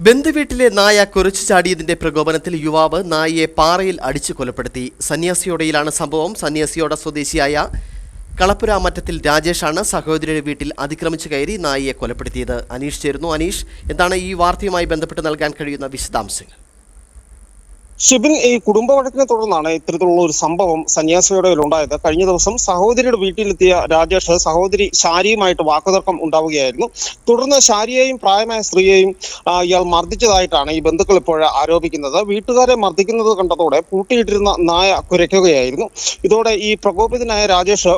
ബന്ധുവീട്ടിലെ നായ കുറച്ചു ചാടിയതിന്റെ പ്രകോപനത്തിൽ യുവാവ് നായയെ പാറയിൽ അടിച്ചു കൊലപ്പെടുത്തി. സന്യാസിയോടെയിലാണ് സംഭവം. സന്യാസിയോട സ്വദേശിയായ കളപ്പുര മറ്റത്തിൽ രാജേഷാണ് സഹോദരിയുടെ വീട്ടിൽ അതിക്രമിച്ചു കയറി നായയെ കൊലപ്പെടുത്തിയത്. അനീഷ് ചേരുന്നു. അനീഷ് എന്താണ് ഈ വാർത്തയുമായി ബന്ധപ്പെട്ട് നൽകാൻ കഴിയുന്ന വിശദാംശങ്ങൾ? ഷിബിൻ ഈ കുടുംബ വഴക്കിനെ തുടർന്നാണ് ഇത്തരത്തിലുള്ള ഒരു സംഭവം സന്യാസിയുടെ ഉണ്ടായത് കഴിഞ്ഞ ദിവസം സഹോദരിയുടെ വീട്ടിലെത്തിയ രാജേഷ് സഹോദരി ശാരിയുമായിട്ട് വാക്കുതർക്കം ഉണ്ടാവുകയായിരുന്നു. തുടർന്ന് ശാരിയെയും പ്രായമായ സ്ത്രീയെയും ഇയാൾ മർദ്ദിച്ചതായിട്ടാണ് ഈ ബന്ധുക്കൾ ഇപ്പോൾ ആരോപിക്കുന്നത്. വീട്ടുകാരെ മർദ്ദിക്കുന്നത് കണ്ടതോടെ പൂട്ടിയിട്ടിരുന്ന നായ കുരയ്ക്കുകയായിരുന്നു. ഇതോടെ ഈ പ്രകോപിതനായ രാജേഷ്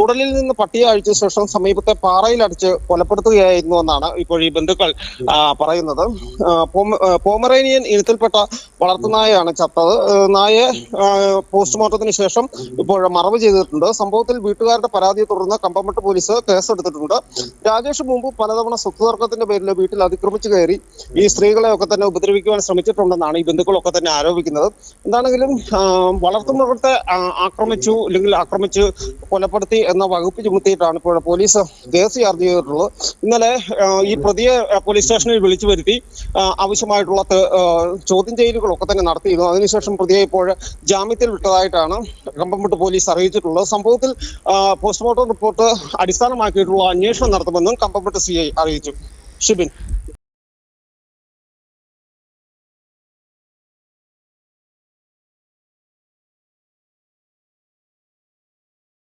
തുടലിൽ നിന്ന് പട്ടിയെ അഴിച്ച ശേഷം സമീപത്തെ പാറയിൽ അടിച്ച് കൊലപ്പെടുത്തുകയായിരുന്നു എന്നാണ് ഇപ്പോൾ ഈ ബന്ധുക്കൾ പറയുന്നത്. പോമറേനിയൻ ഇനത്തിൽപ്പെട്ട വളർത്തുനായയാണ് ചത്തത്. നായെ പോസ്റ്റ്മോർട്ടത്തിന് ശേഷം ഇപ്പോൾ മറവ് ചെയ്തിട്ടുണ്ട്. സംഭവത്തിൽ വീട്ടുകാരുടെ പരാതിയെ തുടർന്ന് കമ്പമട്ട് പോലീസ് കേസെടുത്തിട്ടുണ്ട്. രാജേഷ് മുമ്പ് പലതവണ സ്വത്ത് തർക്കത്തിന്റെ പേരിൽ വീട്ടിൽ അതിക്രമിച്ചു കയറി ഈ സ്ത്രീകളെ ഒക്കെ തന്നെ ഉപദ്രവിക്കുവാൻ ശ്രമിച്ചിട്ടുണ്ടെന്നാണ് ഈ ബന്ധുക്കളൊക്കെ തന്നെ ആരോപിക്കുന്നത്. എന്താണെങ്കിലും വളർത്തു വളർത്തുമൃഗത്തെ ആക്രമിച്ചു അല്ലെങ്കിൽ ആക്രമിച്ച് കൊലപ്പെടുത്തി എന്ന വകുപ്പ് ചുമത്തിയിട്ടാണ് ഇപ്പോൾ പോലീസ് കേസ് ചാർജ് ചെയ്തിട്ടുള്ളത്. ഇന്നലെ ഈ പ്രതിയെ പോലീസ് സ്റ്റേഷനിൽ വിളിച്ചു വരുത്തി ആവശ്യമായിട്ടുള്ള ചോദ്യം ചെയ്യലുകളൊക്കെ തന്നെ നടത്തിയിരുന്നു. അതിനുശേഷം പ്രതിയെ ഇപ്പോൾ ജാമ്യത്തിൽ വിട്ടതായിട്ടാണ് കമ്പംപുട്ട് പോലീസ് അറിയിച്ചിട്ടുള്ളത്. സംഭവത്തിൽ പോസ്റ്റ്മോർട്ടം റിപ്പോർട്ട് അടിസ്ഥാനമാക്കിയിട്ടുള്ള അന്വേഷണം നടത്തുമെന്നും കമ്പംപുട്ട് സി അറിയിച്ചു. ഷിബിൻ.